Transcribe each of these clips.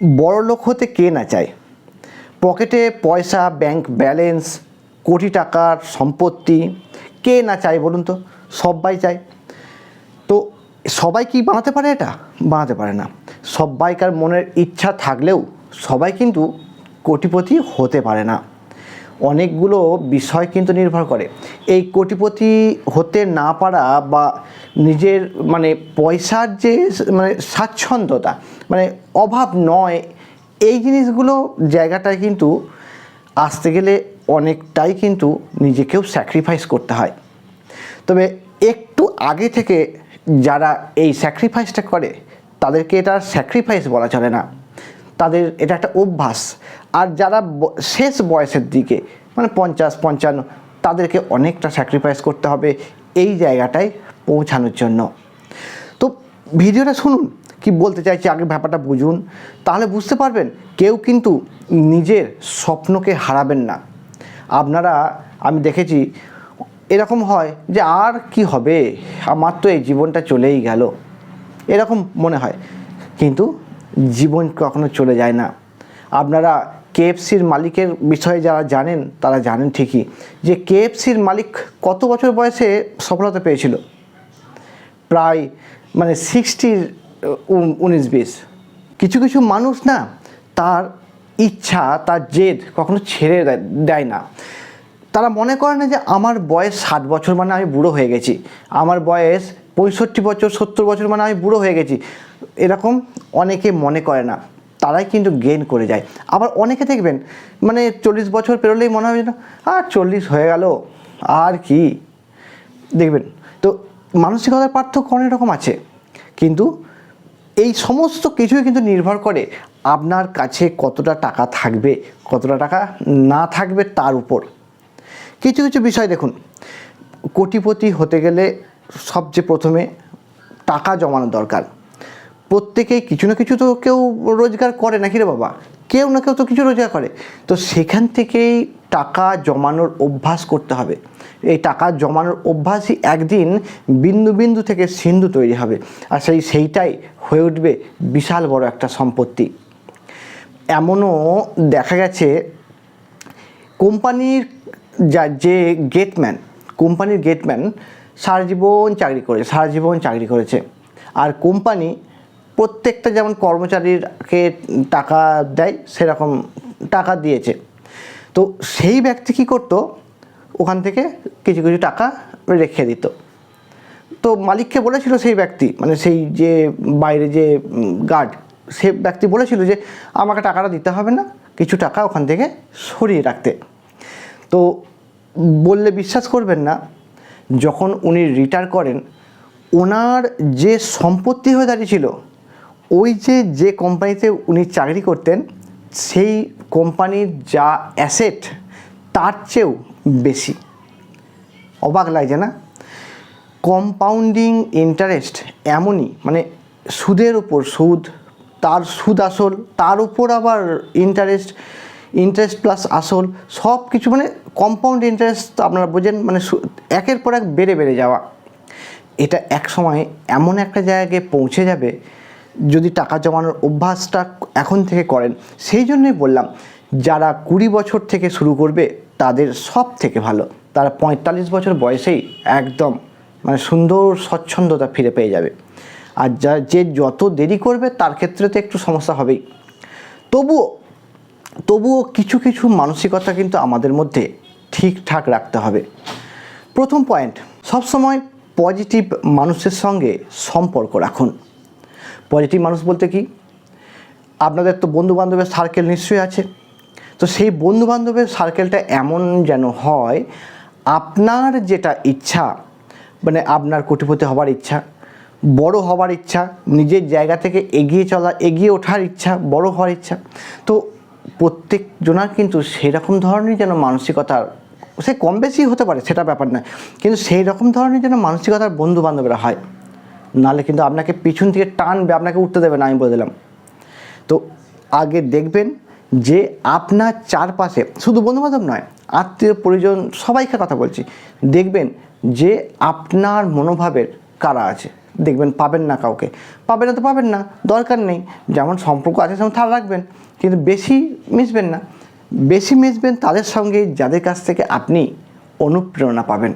বড় লোক হতে কে না চায়? পকেটে পয়সা ব্যাংক ব্যালেন্স কোটি টাকার সম্পত্তি, কে না চায় বলুন তো? সবাই চায়। তো সবাই কি বানাতে পারে এটা? বানাতে পারে না। সবাইকার মনের ইচ্ছা থাকলেও সবাই কিন্তু কোটিপতি হতে পারে না। অনেকগুলো বিষয় কিন্তু নির্ভর করে। এই কোটিপতি হতে না পারা বা নিজের মানে পয়সার যে মানে স্বাচ্ছন্দ্যতা মানে অভাব নয়, এই জিনিসগুলো জায়গাটায় কিন্তু আসতে গেলে অনেকটাই কিন্তু নিজেকেও স্যাক্রিফাইস করতে হয়। তবে একটু আগে থেকে যারা এই স্যাক্রিফাইসটা করে, তাদেরকে এটা স্যাক্রিফাইস বলা চলে না। তাদের এটা একটা অভ্যাস। আর যারা শেষ বয়সের দিকে মানে পঞ্চাশ, পঞ্চান্ন, তাদেরকে অনেকটা স্যাক্রিফাইস করতে হবে এই জায়গাটায় পৌঁছানোর জন্য। তো ভিডিওটা শুনুন, কি বলতে চাইছি আগে ব্যাপারটা বুঝুন, তাহলে বুঝতে পারবেন কেউ কিন্তু নিজের স্বপ্নকে হারাবেন না। আপনারা, আমি দেখেছি, এরকম হয় যে আর কি হবে, আমার তো এই জীবনটা চলেই গেল। এরকম মনে হয়, কিন্তু জীবন কখনো চলে যায় না। আপনারা কেএফসির মালিকের বিষয়ে যারা জানেন, তারা জানেন ঠিকই যে কেএফসির মালিক কত বছর বয়সে সফলতা পেয়েছিল? প্রায় মানে সিক্সটির উনিশ, বিশ। কিছু কিছু মানুষ না তার ইচ্ছা, তার জেদ কখনো ছেড়ে দেয়- না। তারা মনে করে না যে আমার বয়স ষাট বছর মানে আমি বুড়ো হয়ে গেছি। আমার বয়স পঁয়ষট্টি বছর, সত্তর বছর মানে আমি বুড়ো হয়ে গেছি। এরকম অনেকে মনে করে না। তারাই কিন্তু গেইন করে যায়। আবার অনেকে দেখবেন মানে চল্লিশ বছর পেরোলেই মনে হবে না আর চল্লিশ হয়ে গেল, আর কি? দেখবেন, তো মানসিকতার পার্থক্য অনেক রকম আছে। কিন্তু এই সমস্ত কিছুই কিন্তু নির্ভর করে আপনার কাছে কতটা টাকা থাকবে, কতটা টাকা না থাকবে তার উপর। কিছু কিছু বিষয় দেখুন, কোটিপতি হতে গেলে সবচেয়ে প্রথমে টাকা জমানো দরকার। প্রত্যেকেই কিছু না কিছু তো কেউ রোজগার করে নাকি রে বাবা? কেউ না কেউ তো কিছু রোজগার করে। তো সেখান থেকেই টাকা জমানোর অভ্যাস করতে হবে। এই টাকা জমানোর অভ্যাসই একদিন বিন্দু বিন্দু থেকে সিন্ধু তৈরি হবে। আর সেই সেইটাই হয়ে উঠবে বিশাল বড় একটা সম্পত্তি। এমনও দেখা গেছে, কোম্পানির যা যে গেটম্যান, কোম্পানির গেটম্যান সারা জীবন চাকরি করে সারা জীবন চাকরি করেছে। আর কোম্পানি প্রত্যেকটা যেমন কর্মচারীকে টাকা দেয়, সেরকম টাকা দিয়েছে। তো সেই ব্যক্তি কী করতো? ওখান থেকে কিছু কিছু টাকা রেখে দিত। তো মালিককে বলেছিল সেই ব্যক্তি মানে সেই যে বাইরে যে গার্ড, সে ব্যক্তি বলেছিল যে, আমাকে টাকাটা দিতে হবে না, কিছু টাকা ওখান থেকে সরিয়ে রাখতে। তো বললে বিশ্বাস করবেন না, যখন উনি রিটায়ার করেন, ওনার যে সম্পত্তি হয়ে দাঁড়িয়েছিল ওই যে যে কোম্পানিতে উনি চাকরি করতেন, সেই কোম্পানির যা অ্যাসেট তার চেয়েও বেশি। অবাক লাগছে না? কম্পাউন্ডিং ইন্টারেস্ট এমনই মানে সুদের উপর সুদ, তার সুদ আসল, তার উপর আবার ইন্টারেস্ট ইন্টারেস্ট প্লাস আসল সব কিছু মানে কম্পাউন্ড ইন্টারেস্ট আপনারা বোঝেন মানে একের পর এক বেড়ে বেড়ে যাওয়া। এটা এক সময় এমন একটা জায়গায় পৌঁছে যাবে যদি টাকা জমানোর অভ্যাসটা এখন থেকে করেন, সেই জন্যই বললাম, যারা কুড়ি বছর থেকে শুরু করবে, তাদের সব থেকে ভালো। তারা পঁয়তাল্লিশ বছর বয়সেই একদম মানে সুন্দর স্বচ্ছন্দতা ফিরে পেয়ে যাবে। আর যা, যে যত দেরি করবে, তার ক্ষেত্রে তো একটু সমস্যা হবেই। তবুও তবুও কিছু কিছু মানসিকতা কিন্তু আমাদের মধ্যে ঠিকঠাক রাখতে হবে। প্রথম পয়েন্ট সবসময় পজিটিভ মানুষের সঙ্গে সম্পর্ক রাখুন। পজিটিভ মানুষ বলতে কি? আপনাদের তো বন্ধু বান্ধবের সার্কেল নিশ্চয়ই আছে। তো সেই বন্ধু বান্ধবের সার্কেলটা এমন যেন হয়, আপনার যেটা ইচ্ছা মানে আপনার কোটিপতি হবার ইচ্ছা, বড় হবার ইচ্ছা, নিজের জায়গা থেকে এগিয়ে চলা, এগিয়ে ওঠার ইচ্ছা, বড় হওয়ার ইচ্ছা, তো প্রত্যেক জনার কিন্তু সেরকম ধরনের যেন মানসিকতার সে কম বেশি হতে পারে, সেটা ব্যাপার নয়। কিন্তু সেই রকম ধরনের যেন মানসিকতার বন্ধু বান্ধবরা হয়। নাহলে কিন্তু আপনাকে পিছন থেকে টানবে, আপনাকে উঠতে দেবে না, আমি বলে দিলাম। তো আগে দেখবেন যে আপনার চারপাশে, শুধু বন্ধুবান্ধব নয়, আত্মীয় পরিজন সবাইকে কথা বলছি, দেখবেন যে আপনার মনোভাবের কারা আছে। দেখবেন পাবেন না কাউকে। পাবেন না তো পাবেন না, দরকার নেই। যেমন সম্পর্ক আছে, সেমন তার রাখবেন, কিন্তু বেশি মিশবেন না। বেশি মিশবেন তাদের সঙ্গে, যাদের কাছ থেকে আপনি অনুপ্রেরণা পাবেন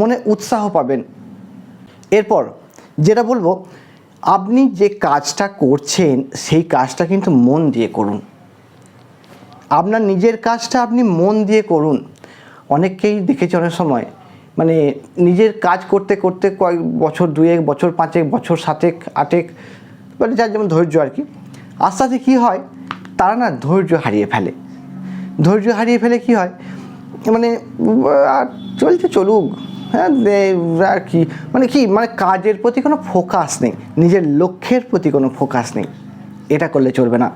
মনে উৎসাহ পাবেন। এরপর যেটা বলব, আপনি যে কাজটা করছেন, সেই কাজটা কিন্তু মন দিয়ে করুন। আপনার নিজের কাজটা আপনি মন দিয়ে করুন। অনেককেই দেখেছি অনেক সময় মানে নিজের কাজ করতে করতে কয়েক বছর, দুয়েক বছর, পাঁচেক বছর, সাতেক, আটেক মানে যার যেমন ধৈর্য আর কি, আস্তে আস্তে কী হয়, তারা না ধৈর্য হারিয়ে ফেলে। ধৈর্য হারিয়ে ফেলে কি হয় মানে চলছে চলুক হ্যাঁ আর কি মানে কি মানে কাজের প্রতি কোনো ফোকাস নেই, নিজের লক্ষ্যের প্রতি কোনো ফোকাস নেই, এটা করলে চলবে না।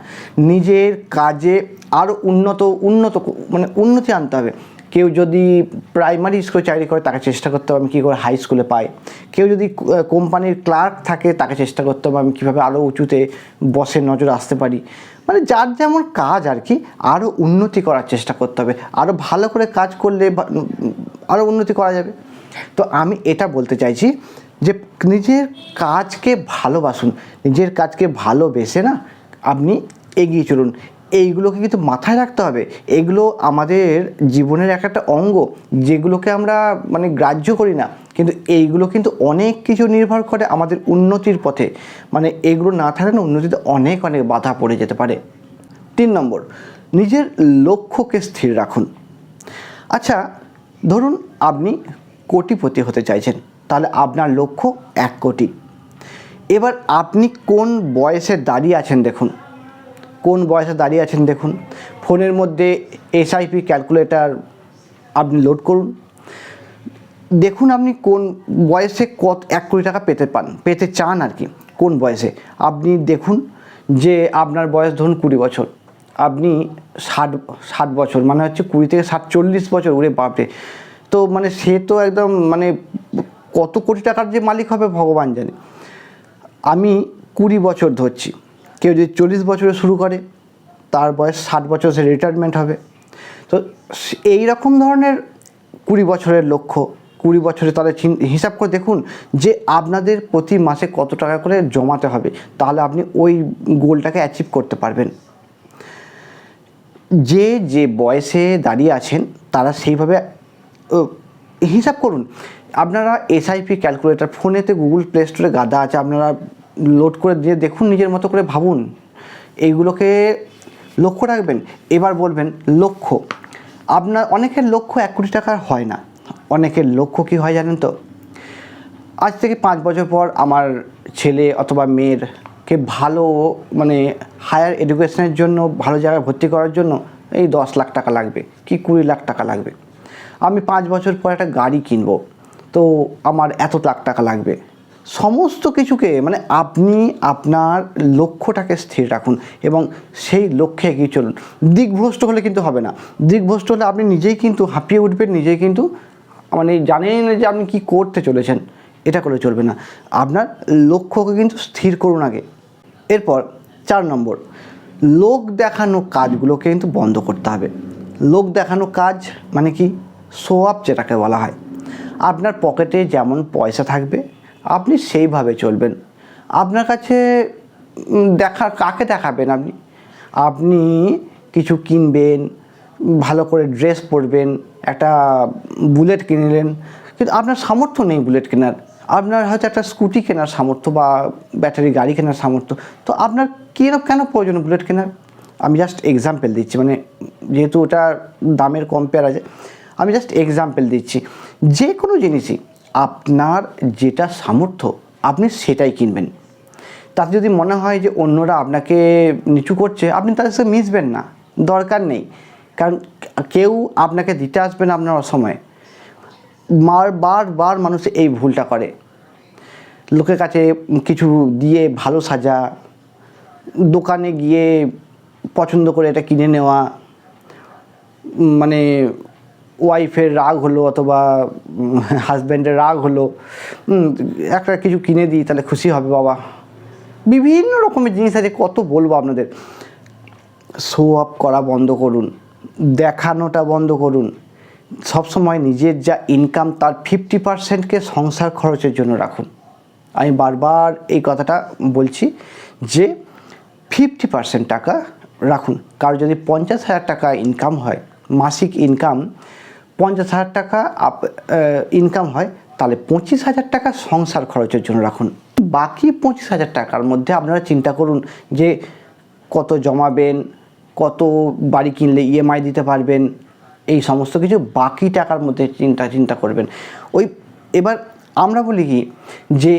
নিজের কাজে আরও উন্নত উন্নত মানে উন্নতি আনতে হবে। কেউ যদি প্রাইমারি স্কুলে চাকরি করে, তাকে চেষ্টা করতে হবে আমি কী করে হাই স্কুলে পাই। কেউ যদি কোম্পানির ক্লার্ক থাকে, তাকে চেষ্টা করতে হবে আমি কীভাবে আরও উঁচুতে বসের নজরে আসতে পারি। মানে যার যেমন কাজ আর কি আরও উন্নতি করার চেষ্টা করতে হবে। আরও ভালো করে কাজ করলে আরও উন্নতি করা যাবে। তো আমি এটা বলতে চাইছি যে নিজের কাজকে ভালোবাসুন, নিজের কাজকে ভালোবেসে না আপনি এগিয়ে চলুন। এইগুলোকে কিন্তু মাথায় রাখতে হবে। এগুলো আমাদের জীবনের এক একটা অঙ্গ, যেগুলোকে আমরা মানে গ্রাহ্য করি না। কিন্তু এইগুলো কিন্তু অনেক কিছু নির্ভর করে আমাদের উন্নতির পথে। মানে এগুলো না থাকলে না উন্নতিতে অনেক অনেক বাধা পড়ে যেতে পারে। তিন নম্বর, নিজের লক্ষ্যকে স্থির রাখুন। আচ্ছা ধরুন আপনি কোটিপতি হতে চাইছেন, তাহলে আপনার লক্ষ্য এক কোটি। এবার আপনি কোন বয়সে দাঁড়িয়ে আছেন দেখুন। কোন বয়সে দাঁড়িয়ে আছেন দেখুন। ফোনের মধ্যে এসআইপি ক্যালকুলেটার আপনি লোড করুন। দেখুন আপনি কোন বয়সে কত এক কোটি টাকা পেতে পান, পেতে চান আর কি, কোন বয়সে। আপনি দেখুন যে আপনার বয়স ধরুন কুড়ি বছর। আপনি ষাট ষাট বছর মানে হচ্ছে কুড়ি থেকে ষাট চল্লিশ বছর উড়ে বাপরে। তো মানে সে তো একদম মানে কত কোটি টাকার যে মালিক হবে ভগবান জানে। আমি কুড়ি বছর ধরছি। কেউ যদি চল্লিশ বছরে শুরু করে, তার বয়স ষাট বছর সে রিটায়ারমেন্ট হবে। তো এই রকম ধরনের কুড়ি বছরের লক্ষ্য, কুড়ি বছরে তাহলে হিসাব করে দেখুন যে আপনাদের প্রতি মাসে কত টাকা করে জমাতে হবে, তাহলে আপনি ওই গোলটাকে অ্যাচিভ করতে পারবেন। যে যে বয়সে দাঁড়িয়ে আছেন, তারা সেইভাবে হিসাব করুন, আপনারা এসআইপি ক্যালকুলেটার ফোনেতে গুগল প্লে স্টোরে গাদা আছে, আপনারা লোড করে দিয়ে দেখুন, নিজের মতো করে ভাবুন। এইগুলোকে লক্ষ্য রাখবেন। এবার বলবেন, লক্ষ্য। আপনার, অনেকের লক্ষ্য এক কোটি টাকার হয় না। অনেকের লক্ষ্য কী হয় জানেন তো? আজ থেকে পাঁচ বছর পর আমার ছেলে অথবা মেয়েরকে ভালো মানে হায়ার এডুকেশনের জন্য, ভালো জায়গায় ভর্তি করার জন্য এই দশ লাখ টাকা লাগবে। কি কুড়ি লাখ টাকা লাগবে? আমি পাঁচ বছর পর একটা গাড়ি কিনবো, তো আমার এত লাখ টাকা লাগবে। সমস্ত কিছুকে মানে আপনি আপনার লক্ষ্যটাকে স্থির রাখুন এবং সেই লক্ষ্যে এগিয়ে চলুন। দিকভ্রষ্ট হলে কিন্তু হবে না। দিকভ্রষ্ট হলে আপনি নিজেই কিন্তু হাঁপিয়ে উঠবেন, নিজেই কিন্তু মানে জানেন যে আপনি কী করতে চলেছেন, এটা করে চলবে না। আপনার লক্ষ্যকে কিন্তু স্থির করুন আগে। এরপর চার নম্বর, লোক দেখানো কাজগুলোকে কিন্তু বন্ধ করতে হবে। লোক দেখানো কাজ মানে কি? আপ যেটাকে বলা হয়। আপনার পকেটে যেমন পয়সা থাকবে, আপনি সেইভাবে চলবেন। আপনার কাছে দেখা, কাকে দেখাবেন আপনি? আপনি কিছু কিনবেন, ভালো করে ড্রেস পরবেন, একটা বুলেট কিনলেন, কিন্তু আপনার সামর্থ্য নেই বুলেট কেনার। আপনার হয়তো একটা স্কুটি কেনার সামর্থ্য বা ব্যাটারি গাড়ি কেনার সামর্থ্য। তো আপনার কেন কেন প্রয়োজন বুলেট কেনার? আমি জাস্ট এক্সাম্পল দিচ্ছি মানে যেহেতু ওটা দামের কম্পেয়ার আছে আমি জাস্ট এক্সাম্পল দিচ্ছি। যে কোনো জিনিসই আপনার যেটা সামর্থ্য, আপনি সেটাই কিনবেন। তাতে যদি মনে হয় যে অন্যরা আপনাকে নিচু করছে, আপনি তাদের সাথে মিশবেন না। দরকার নেই। কারণ কেউ আপনাকে দিতে আসবে না আপনার অসময়ে। মার, বারবার মানুষ এই ভুলটা করে। লোকের কাছে কিছু দিয়ে ভালো সাজা, দোকানে গিয়ে পছন্দ করে এটা কিনে নেওয়া মানে ওয়াইফের রাগ হলো অথবা হাজব্যান্ডের রাগ হলো একটা কিছু কিনে দিই, তাহলে খুশি হবে বাবা। বিভিন্ন রকমের জিনিস আছে, কত বলব আপনাদের। শো আপ করা বন্ধ করুন, দেখানোটা বন্ধ করুন। সবসময় নিজের যা ইনকাম তার ফিফটি পার্সেন্টকে সংসার খরচের জন্য রাখুন। আমি বারবার এই কথাটা বলছি যে ফিফটি পার্সেন্ট টাকা রাখুন। কারও যদি পঞ্চাশ হাজার টাকা ইনকাম হয়, মাসিক ইনকাম পঞ্চাশ হাজার টাকা আপ ইনকাম হয়, তাহলে পঁচিশ হাজার টাকা সংসার খরচের জন্য রাখুন। বাকি পঁচিশ হাজার টাকার মধ্যে আপনারা চিন্তা করুন যে কত জমাবেন, কত বাড়ি কিনলে ইএমআই দিতে পারবেন, এই সমস্ত কিছু বাকি টাকার মধ্যে চিন্তা চিন্তা করবেন। ওই, এবার আমরা বলি কি যে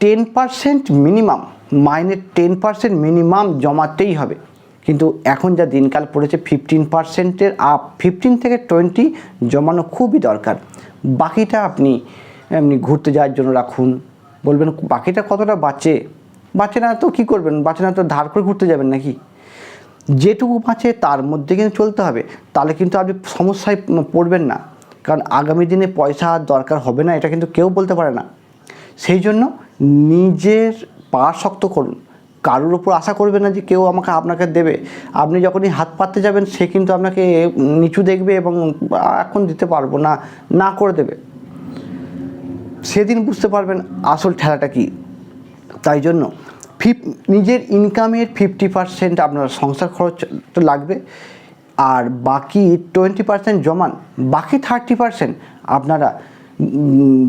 টেন পার্সেন্ট মিনিমাম মাইনের টেন পার্সেন্ট মিনিমাম জমাতেই হবে। কিন্তু এখন যা দিনকাল পড়েছে ফিফটিন পার্সেন্টের আপ ফিফটিন থেকে টোয়েন্টি জমানো খুবই দরকার। বাকিটা আপনি এমনি ঘুরতে যাওয়ার জন্য রাখুন। বলবেন, বাকিটা কতটা বাঁচে? বাঁচে না তো কী করবেন? বাঁচে না তো ধার করে ঘুরতে যাবেন নাকি? যেটুকু বাঁচে তার মধ্যে কিন্তু চলতে হবে। তাহলে কিন্তু আপনি সমস্যায় পড়বেন না। কারণ আগামী দিনে পয়সা আর দরকার হবে না, এটা কিন্তু কেউ বলতে পারে না। সেই জন্য নিজের পা শক্ত করুন। কারোর ওপর আশা করবে না যে কেউ আমাকে আপনাকে দেবে। আপনি যখনই হাত পাততে যাবেন, সে কিন্তু আপনাকে নিচু দেখবে এবং এখন দিতে পারব না না করে দেবে। সেদিন বুঝতে পারবেন আসল ঠেলাটা কী। তাই জন্য ফিফ, নিজের ইনকামের ফিফটি পার্সেন্ট আপনার সংসার খরচ তো লাগবে। আর বাকি টোয়েন্টি পার্সেন্ট জমান, বাকি থার্টি পার্সেন্ট আপনারা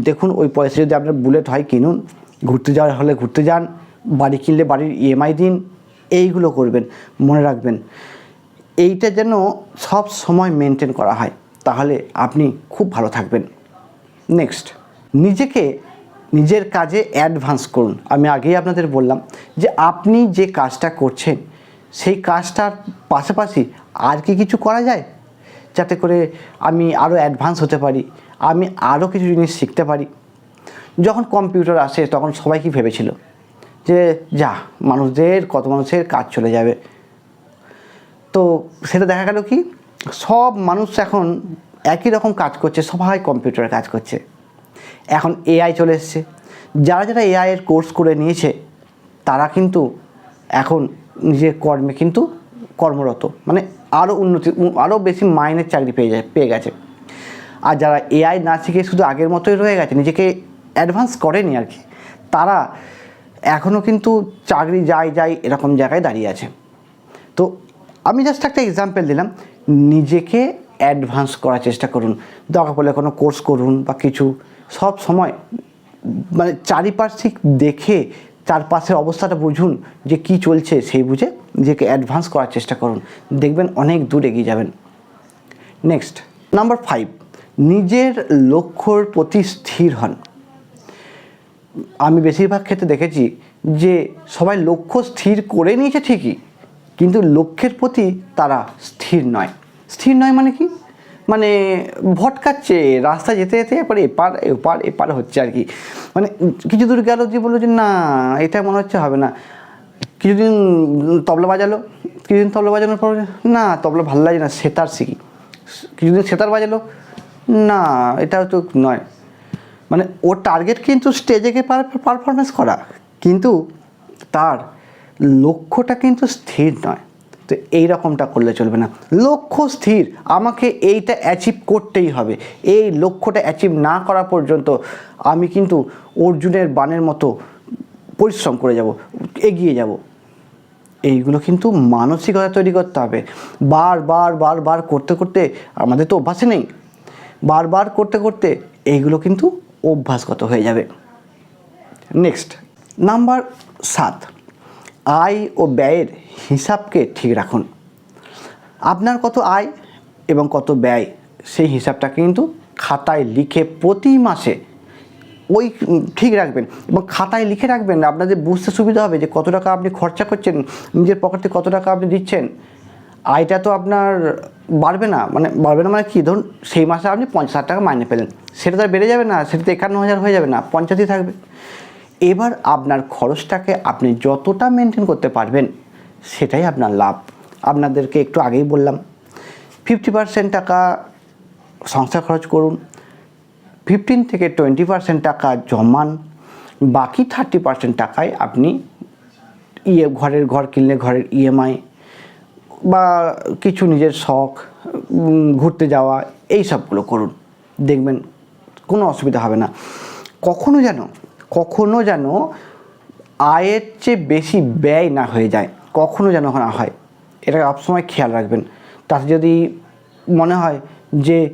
দেখুন ওই পয়সা যদি আপনার বুলেট হয় কিনুন, ঘুরতে যাওয়ার হলে ঘুরতে যান বাড়ি কিনলে বাড়ির ইএমআই দিন, এইগুলো করবেন, মনে রাখবেন। এইটা যেন সব সময় মেনটেন করা হয়, তাহলে আপনি খুব ভালো থাকবেন। নেক্সট নিজেকে নিজের কাজে অ্যাডভান্স করুন। আমি আগেই আপনাদের বললাম যে আপনি যে কাজটা করছেন, সেই কাজটার পাশাপাশি আর কি কিছু করা যায়? যাতে করে আমি আরও অ্যাডভান্স হতে পারি, আমি আরও কিছু জিনিস শিখতে পারি। যখন কম্পিউটার আসে, তখন সবাই কি ভেবেছিল? যে যা, মানুষদের, কত মানুষের কাজ চলে যাবে। তো সেটা দেখা গেল কি, সব মানুষ এখন একই রকম কাজ করছে, সবাই কম্পিউটারে কাজ করছে। এখন এআই চলে এসছে। যারা যারা এআই এর কোর্স করে নিয়েছে, তারা কিন্তু এখন নিজের কর্মে কিন্তু কর্মরত। মানে আরও উন্নতি আরও বেশি মাইনের চাকরি পেয়ে যায়, পেয়ে গেছে। আর যারা এআই না শিখে শুধু আগের মতোই রয়ে গেছে, নিজেকে অ্যাডভান্স করেনি আর কি, তারা এখনও কিন্তু চাকরি যাই যাই এরকম জায়গায় দাঁড়িয়ে আছে। তো আমি জাস্ট একটা এক্সাম্পল দিলাম। নিজেকে অ্যাডভান্স করার চেষ্টা করুন। দরকার পড়লে কোনো কোর্স করুন বা কিছু। সব সময় মানে চারিপার্শ্বিক দেখে চারপাশের অবস্থাটা বুঝুন যে কি চলছে সেই বুঝে নিজেকে অ্যাডভান্স করার চেষ্টা করুন। দেখবেন অনেক দূর এগিয়ে যাবেন। নেক্সট নাম্বার ফাইভ নিজের লক্ষ্যর প্রতি স্থির হন। আমি বেশিরভাগ ক্ষেত্রে দেখেছি যে সবাই লক্ষ্য স্থির করে নিয়েছে ঠিকই, কিন্তু লক্ষ্যের প্রতি তারা স্থির নয়। স্থির নয় মানে কি? মানে ভটকাচ্ছে রাস্তা যেতে যেতে এরপরে এপার এপার এপার হচ্ছে আর কি। মানে কিছু দূর গেল, যে বলল যে না, এটা মনে হচ্ছে হবে না। কিছুদিন তবলা বাজালো, কিছুদিন তবলা বাজানোর পর না, তবলা ভালো লাগে না, সেতার শিখি। কিছুদিন সেতার বাজালো, না এটাও তো নয়। মানে ওর টার্গেট কিন্তু স্টেজে গিয়ে পারফরমেন্স করা। কিন্তু তার লক্ষ্যটা কিন্তু স্থির নয়। তো এই রকমটা করলে চলবে না। লক্ষ্য স্থির। আমাকে এইটা অ্যাচিভ করতেই হবে। এই লক্ষ্যটা অ্যাচিভ না করা পর্যন্ত আমি কিন্তু অর্জুনের বানের মতো পরিশ্রম করে যাব, এগিয়ে যাব। এইগুলো কিন্তু মানসিকতা তৈরি করতে হবে। বারবার বারবার করতে করতে আমাদের তো অভ্যাসে নেই। বারবার করতে করতে এইগুলো কিন্তু অভ্যাসগত হয়ে যাবে। নেক্সট নাম্বার সাত। আয় ও ব্যয়ের হিসাবকে ঠিক রাখুন। আপনার কত আয় এবং কত ব্যয়, সেই হিসাবটা কিন্তু খাতায় লিখে প্রতি মাসে ওই ঠিক রাখবেন এবং খাতায় লিখে রাখবেন। আপনাদের বুঝতে সুবিধা হবে যে কত টাকা আপনি খরচা করছেন, নিজের পকেটে কত টাকা আপনি দিচ্ছেন। আয়টা তো আপনার বাড়বে না মানে বাড়বে না মানে কি? ধরুন সেই মাসে আপনি পঞ্চাশ হাজার টাকা মাইনে পেলেন। সেটা তো আর বেড়ে যাবে না, সেটা তো একান্ন হাজার হয়ে যাবে না, পঞ্চাশই থাকবে। এবার আপনার খরচটাকে আপনি যতটা মেনটেন করতে পারবেন, সেটাই আপনার লাভ। আপনাদেরকে একটু আগেই বললাম ফিফটি পার্সেন্ট টাকা সংসার খরচ করুন ফিফটিন থেকে টোয়েন্টি পার্সেন্ট টাকা জমান, বাকি থার্টি পার্সেন্ট টাকায় আপনি ইয়ে ঘরের ঘর কিনলে ঘরের ইএমআই বা কিছু নিজের শখ ঘুরতে যাওয়া, এই সবগুলো করুন। দেখবেন কোনো অসুবিধা হবে না। কখনো যেন কখনো যেন আয়ের চেয়ে বেশি ব্যয় না হয়ে যায়। কখনো যেন না হয়। এটা সবসময় খেয়াল রাখবেন। তাতে যদি মনে হয় যে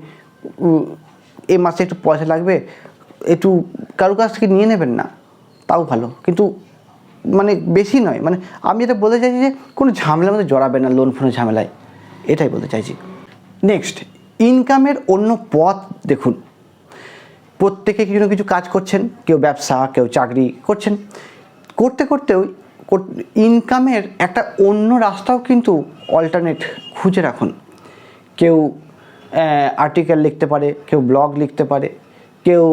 এ মাসে একটু পয়সা লাগবে, একটু কারও কাছ থেকে নিয়ে নেবেন না, তাও ভালো। কিন্তু মানে বেশি নয়। মানে আমি এটা বলতে চাইছি যে, কোনো ঝামেলার মধ্যে জড়াবে না লোন ফোনের ঝামেলায়। এটাই বলতে চাইছি। নেক্সট ইনকামের অন্য পথ দেখুন। প্রত্যেকে কিছু না কিছু কাজ করছেন, কেউ ব্যবসা, কেউ চাকরি করছেন। করতে করতেও ইনকামের একটা অন্য রাস্তাও কিন্তু অল্টারনেট খুঁজে রাখুন। কেউ আর্টিকেল লিখতে পারে, কেউ ব্লগ লিখতে পারে, কেউ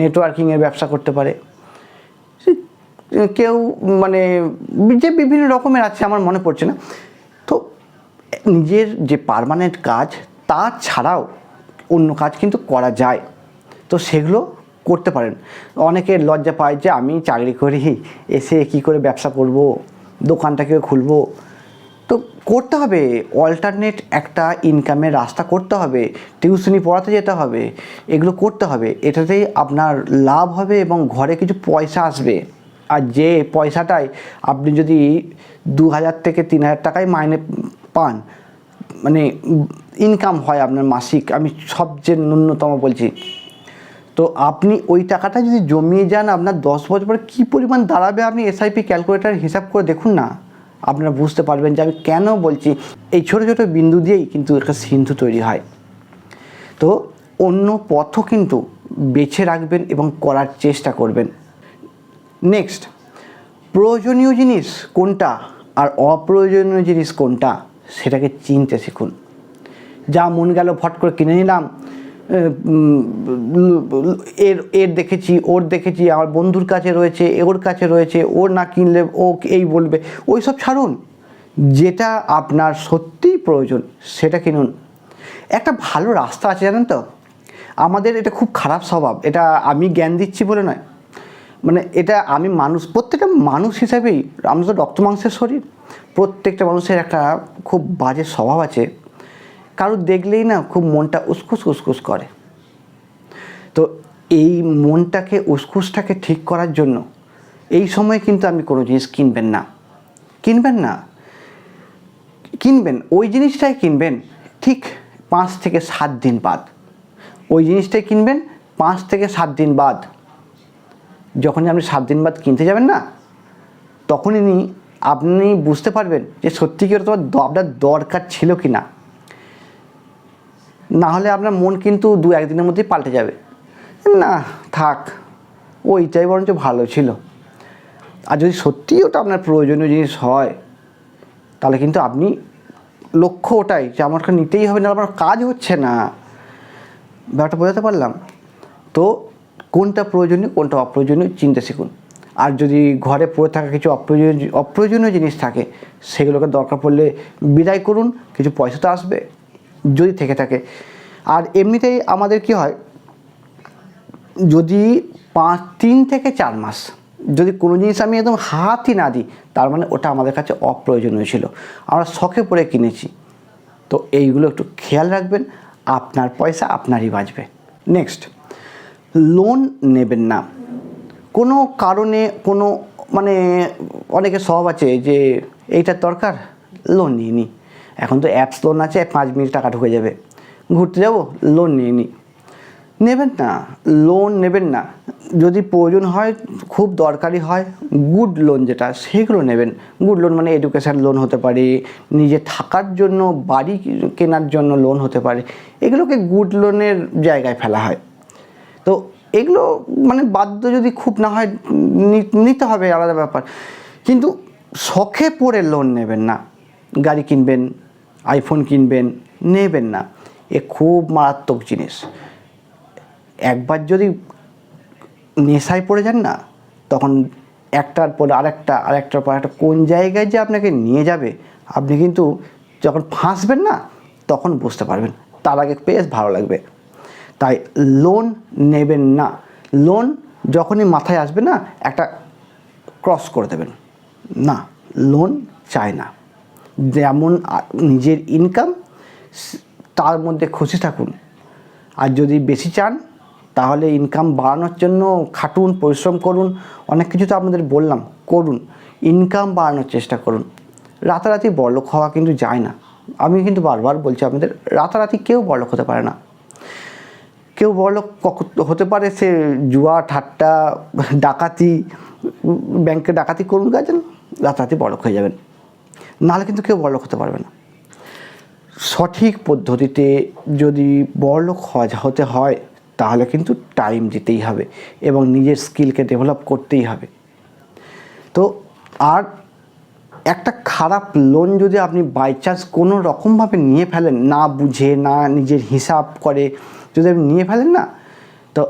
নেটওয়ার্কিংয়ের ব্যবসা করতে পারে। কেউ মানে যে বিভিন্ন রকমের আছে, আমার মনে পড়ছে না। তো, নিজের যে পার্মানেন্ট কাজ, তা ছাড়াও অন্য কাজ কিন্তু করা যায়। তো সেগুলো করতে পারেন। অনেকে লজ্জা পায় যে, আমি চাকরি করি, এসে কি করে ব্যবসা করব দোকানটাকে খুলব। তো করতে হবে। অল্টারনেট একটা ইনকামের রাস্তা করতে হবে। টিউশনি পড়াতে যেতে হবে। এগুলো করতে হবে। এটাতেই আপনার লাভ হবে এবং ঘরে কিছু পয়সা আসবে। আর যে পয়সাটাই আপনি যদি দু হাজার থেকে তিন হাজার টাকায় মাইনে পান মানে ইনকাম হয় আপনার মাসিক, আমি সবচেয়ে ন্যূনতম বলছি। তো আপনি ওই টাকাটা যদি জমিয়ে যান, আপনার দশ বছর পরে কী পরিমাণ দাঁড়াবে আপনি এসআইপি ক্যালকুলেটার হিসাব করে দেখুন না। আপনারা বুঝতে পারবেন যে আমি কেন বলছি, এই ছোটো ছোটো বিন্দু দিয়েই কিন্তু একটা সিন্ধু তৈরি হয়। তো অন্য পথও কিন্তু বেছে রাখবেন এবং করার চেষ্টা করবেন। নেক্সট প্রয়োজনীয় জিনিস কোনটা আর অপ্রয়োজনীয় জিনিস কোনটা সেটাকে চিনতে শিখুন। যা মন গেল ফট করে কিনে নিলাম এর এর দেখেছি, ওর দেখেছি, আমার বন্ধুর কাছে রয়েছে, ওর কাছে রয়েছে, ওর না কিনলে ও এই বলবে ওই সব ছাড়ুন। যেটা আপনার সত্যিই প্রয়োজন সেটা কিনুন। একটা ভালো রাস্তা আছে জানেন তো? আমাদের এটা খুব খারাপ স্বভাব। এটা আমি জ্ঞান দিচ্ছি বলে নয়। মানে এটা আমি মানুষ, প্রত্যেকটা মানুষ হিসাবেই আমরা তো রক্ত মাংসের শরীর, প্রত্যেকটা মানুষের একটা খুব বাজে স্বভাব আছে। কারও দেখলেই না খুব মনটা উসকুস উসকুস করে। তো এই মনটাকে উসকুসটাকে ঠিক করার জন্য এই সময় কিন্তু আমি কোনো জিনিস কিনবেন না। কিনবেন না। কিনবেন, ওই জিনিসটাই কিনবেন ঠিক পাঁচ থেকে সাত দিন বাদ। ওই জিনিসটাই কিনবেন পাঁচ থেকে সাত দিন বাদ। যখনই আপনি সাত দিন বাদ কিনতে যাবেন না তখনই আপনি বুঝতে পারবেন যে সত্যি কি তোমার আপনার দরকার ছিল কি না। না হলে আপনার মন কিন্তু দু একদিনের মধ্যেই পাল্টে যাবে। না, থাক, ওইটাই বরঞ্চ ভালো ছিল। আর যদি সত্যিই ওটা আপনার প্রয়োজনীয় জিনিস হয়, তাহলে কিন্তু আপনি লক্ষ্য ওটাই যে আমার নিতেই হবে না আমার কাজ হচ্ছে না। ব্যাপারটা বোঝাতে পারলাম? তো কোনটা প্রয়োজনীয়, কোনটা অপ্রয়োজনীয়, চিনতে শিখুন। আর যদি ঘরে পড়ে থাকা কিছু অপ্রয়োজনীয় অপ্রয়োজনীয় জিনিস থাকে, সেগুলোকে দরকার পড়লে বিদায় করুন, কিছু পয়সা তো আসবে, যদি থেকে থাকে। আর এমনিতেই আমাদের কি হয়, যদি পাঁচ, তিন থেকে চার মাস, যদি কোনো জিনিস আমি একদম হাতই না দিই, তার মানে ওটা আমাদের কাছে অপ্রয়োজনীয় ছিল। আমরা শখে পড়ে কিনেছি। তো এইগুলো একটু খেয়াল রাখবেন, আপনার পয়সা আপনারই বাঁচবে। নেক্সট লোন নেবেন না। কোনো কারণে কোনো মানে অনেকের স্বভাব আছে যে এইটার দরকার লোন নিয়ে নিই এখন তো অ্যাপস লোন আছে, পাঁচ মিনিট টাকা ঢুকে যাবে। ঘুরতে যাব লোন নিয়ে নিই নেবেন না লোন নেবেন না। যদি প্রয়োজন হয়, খুব দরকারি হয় গুড লোন যেটা, সেগুলো নেবেন। গুড লোন মানে এডুকেশান লোন হতে পারে, নিজে থাকার জন্য, বাড়ি কেনার জন্য লোন হতে পারে। এগুলোকে গুড লোনের জায়গায় ফেলা হয়। তো এগুলো মানে বাধ্য যদি খুব না হয় নিতে হবে আলাদা ব্যাপার। কিন্তু শখে পড়ে লোন নেবেন না। গাড়ি কিনবেন আইফোন কিনবেন, নেবেন না। এ খুব মারাত্মক জিনিস। একবার যদি নেশায় পড়ে যান না, তখন একটার পর আরেকটা, আরেকটার পর একটা কোন জায়গায় যে আপনাকে নিয়ে যাবে, আপনি কিন্তু যখন ফাঁসবেন না, তখন বুঝতে পারবেন। তার আগে বেশ ভালো লাগবে। তাই লোন নেবেন না। লোন যখনই মাথায় আসবে না, একটা ক্রস করে দেবেন। না, লোন চায় না। যেমন নিজের ইনকাম তার মধ্যে খুশি থাকুন। আর যদি বেশি চান, তাহলে ইনকাম বাড়ানোর জন্য খাটুন, পরিশ্রম করুন। অনেক কিছু তো আপনাদের বললাম, করুন। ইনকাম বাড়ানোর চেষ্টা করুন। রাতারাতি বড়লোক হওয়া কিন্তু যায় না। আমি কিন্তু বারবার বলছি আপনাদের, রাতারাতি কেউ বড়লোক হতে পারে না। কেউ কখ- হতে পারে সে জুয়া, ঠাট্টা, ডাকাতি, ব্যাংকে ডাকাতি করুন গেছেন রাতারাতি বড়লোক হয়ে যাবেন। নাহলে কিন্তু কেউ বড়লোক হতে পারবে না। সঠিক পদ্ধতিতে যদি হওয়া হতে হয়, তাহলে কিন্তু টাইম দিতেই হবে এবং নিজের স্কিলকে ডেভেলপ করতেই হবে। তো আর একটা খারাপ লোন যদি আপনি বাই চান্স কোনো রকমভাবে নিয়ে ফেলেন, না বুঝে, না নিজের হিসাব করে যদি আপনি নিয়ে ফেলেন না, তো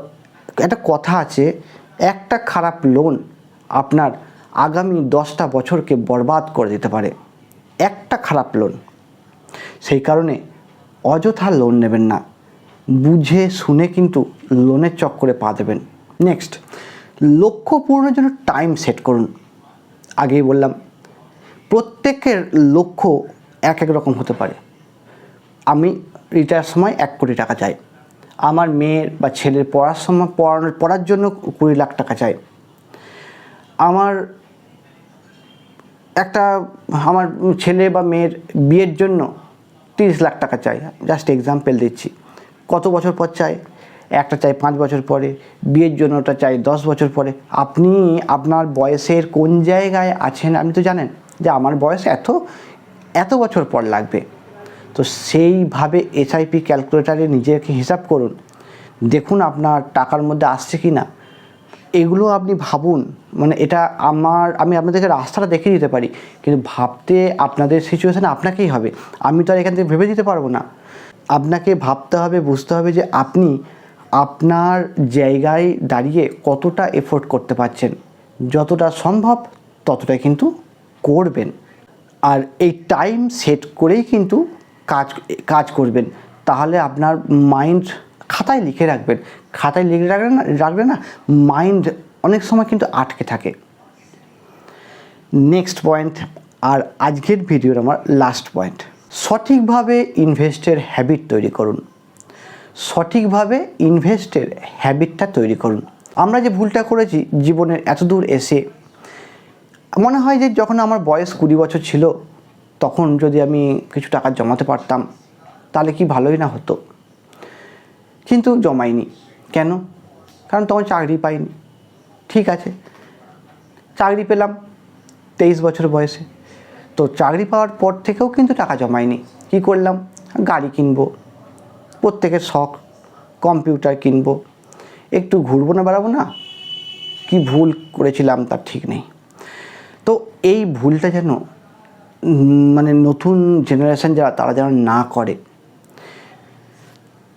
একটা কথা আছে, একটা খারাপ লোন আপনার আগামী দশটা বছরকে বরবাদ করে দিতে পারে। একটা খারাপ লোন সেই কারণে অযথা লোন নেবেন না। বুঝে শুনে কিন্তু লোনের চক্করে পা দেবেন। নেক্সট লক্ষ্য পূরণের জন্য টাইম সেট করুন। আগেই বললাম, প্রত্যেকের লক্ষ্য এক এক রকম হতে পারে। আমি রিটায়ার সময় এক কোটি টাকা চাই। আমার মেয়ের বা ছেলের পড়ার সময় পড়ানোর পড়ার জন্য কুড়ি লাখ টাকা চাই। আমার একটা, আমার ছেলে বা মেয়ের বিয়ের জন্য তিরিশ লাখ টাকা চাই। জাস্ট এক্সাম্পল দিচ্ছি। কত বছর পর চাই? একটা চাই পাঁচ বছর পরে। বিয়ের জন্য ওটা চাই দশ বছর পরে। আপনি আপনার বয়সের কোন জায়গায় আছেন আপনি তো জানেন যে আমার বয়স এত এত বছর পর লাগবে। তো সেইভাবে এসআইপি ক্যালকুলেটারে নিজেকে হিসাব করুন। দেখুন আপনার টাকার মধ্যে আসছে কি না এগুলো আপনি ভাবুন। মানে এটা আমার, আমি আপনাদেরকে রাস্তাটা দেখে দিতে পারি। কিন্তু ভাবতে আপনাদের সিচুয়েশান আপনাকেই হবে। আমি তো আর এখান থেকে ভেবে দিতে পারব না। আপনাকে ভাবতে হবে, বুঝতে হবে যে আপনি আপনার জায়গায় দাঁড়িয়ে কতটা এফোর্ট করতে পারছেন। যতটা সম্ভব ততটা কিন্তু করবেন। আর এই টাইম সেট করেই কিন্তু কাজ কাজ করবেন, তাহলে আপনার মাইন্ড খাতায় লিখে রাখবেন। খাতায় লিখে রাখবেন না, রাখলে না মাইন্ড অনেক সময় কিন্তু আটকে থাকে। নেক্সট পয়েন্ট আর আজকের ভিডিওর আমার লাস্ট পয়েন্ট সঠিকভাবে ইনভেস্টের হ্যাবিট তৈরি করুন। সঠিকভাবে ইনভেস্টের হ্যাবিটটা তৈরি করুন। আমরা যে ভুলটা করেছি জীবনের এত দূর এসে, মনে হয় যে যখন আমার বয়স কুড়ি বছর ছিল তখন যদি আমি কিছু টাকা জমাতে পারতাম, তাহলে কি ভালোই না হতো। কিন্তু জমাইনি। কেন? কারণ তখন চাকরি পাইনি। ঠিক আছে। চাকরি পেলাম তেইশ বছর বয়সে। তো চাকরি পাওয়ার পর থেকেও কিন্তু টাকা জমাইনি। কি করলাম? গাড়ি কিনবো। প্রত্যেকের শখ, কম্পিউটার কিনবো। একটু ঘুরবো না বেড়াবো না? কি ভুল করেছিলাম তার ঠিক নেই। তো এই ভুলটা যেন মানে নতুন জেনারেশান যারা, তারা যেন না করে।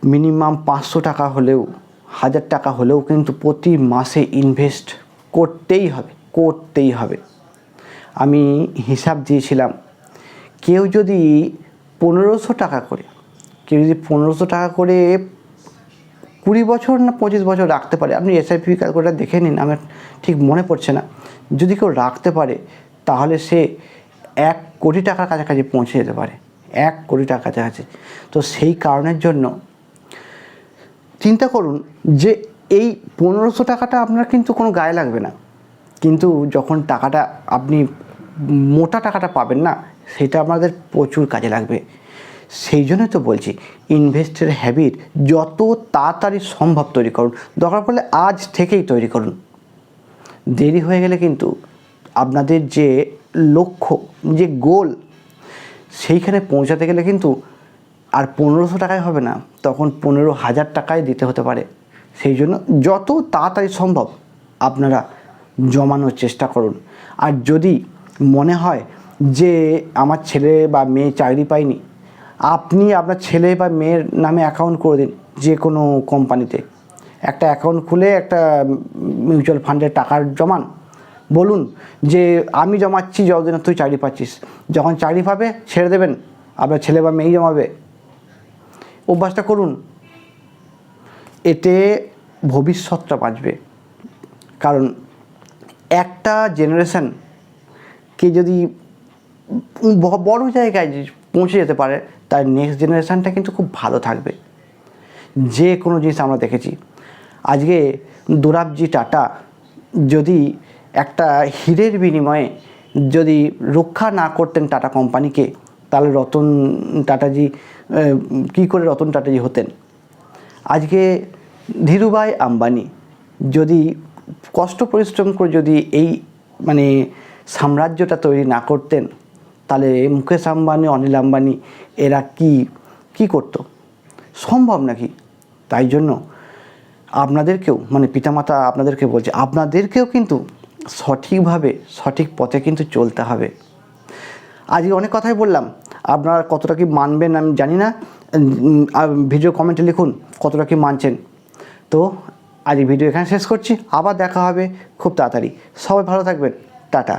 মিনিমাম পাঁচশো টাকা হলেও, হাজার টাকা হলেও কিন্তু প্রতি মাসে ইনভেস্ট করতেই হবে করতেই হবে। আমি হিসাব দিয়েছিলাম, কেউ যদি পনেরোশো টাকা করে, কেউ যদি পনেরোশো টাকা করে কুড়ি বছর না পঁচিশ বছর রাখতে পারে, আপনি এসআইপি ক্যালকুলেটার দেখে নিন, আমার ঠিক মনে পড়ছে না। যদি কেউ রাখতে পারে, তাহলে সে এক কোটি টাকার কাছাকাছি পৌঁছে যেতে পারে। এক কোটি টাকার কাছাকাছি। তো সেই কারণের জন্য চিন্তা করুন যে এই পনেরোশো টাকাটা আপনার কিন্তু কোনো গায়ে লাগবে না। কিন্তু যখন টাকাটা আপনি মোটা টাকাটা পাবেন না, সেটা আমাদের প্রচুর কাজে লাগবে। সেই জন্যই তো বলছি ইনভেস্টের হ্যাবিট যত তাড়াতাড়ি সম্ভব তৈরি করুন। দরকার পড়লে আজ থেকেই তৈরি করুন। দেরি হয়ে গেলে কিন্তু আপনাদের যে লক্ষ্য, যে গোল সেইখানে পৌঁছাতে গেলে কিন্তু আর পনেরোশো টাকায় হবে না। তখন পনেরো হাজার টাকায় দিতে হতে পারে। সেই জন্য যত তাড়াতাড়ি সম্ভব আপনারা জমানোর চেষ্টা করুন। আর যদি মনে হয় যে আমার ছেলে বা মেয়ে চাকরি পায়নি, আপনি আপনার ছেলে বা মেয়ের নামে অ্যাকাউন্ট করে দিন যে কোনো কোম্পানিতে একটা অ্যাকাউন্ট খুলে একটা মিউচুয়াল ফান্ডে টাকা জমান। বলুন যে আমি জমাচ্ছি, যতদিন তুই চাকরি পাচ্ছিস। যখন চাকরি পাবে, ছেড়ে দেবেন। আপনার ছেলে বা মেয়েই জমাবে। অভ্যাসটা করুন। এতে ভবিষ্যৎটা বাঁচবে। কারণ একটা জেনারেশন কে যদি বড় জায়গায় পৌঁছে যেতে পারে, তার নেক্সট জেনারেশানটা কিন্তু খুব ভালো থাকবে। যে কোনো জিনিস আমরা দেখেছি। আজকে দুরাবজি টাটা যদি একটা হীরের বিনিময়ে যদি রক্ষা না করতেন টাটা কোম্পানিকে, তাহলে রতন টাটাজি কী করে রতন টাটাজি হতেন? আজকে ধীরুভাই আম্বানি যদি কষ্ট পরিশ্রম করে যদি এই মানে সাম্রাজ্যটা তৈরি না করতেন, তাহলে মুকেশ আম্বানি, অনিল আম্বানি এরা কি কি করতো? সম্ভব নাকি? তাই জন্য আপনাদেরকেও মানে পিতামাতা আপনাদেরকে বলছে, আপনাদেরকেও কিন্তু সঠিকভাবে, সঠিক পথে কিন্তু চলতে হবে। আজকে অনেক কথাই বললাম। আপনারা কতটা কি মানবেন আমি জানি না। ভিডিও কমেন্টে লিখুন কতটা কি মানছেন। তো আজ ভিডিও এখানে শেষ করছি। আবার দেখা হবে খুব তাড়াতাড়ি। সবাই ভালো থাকবেন। টাটা।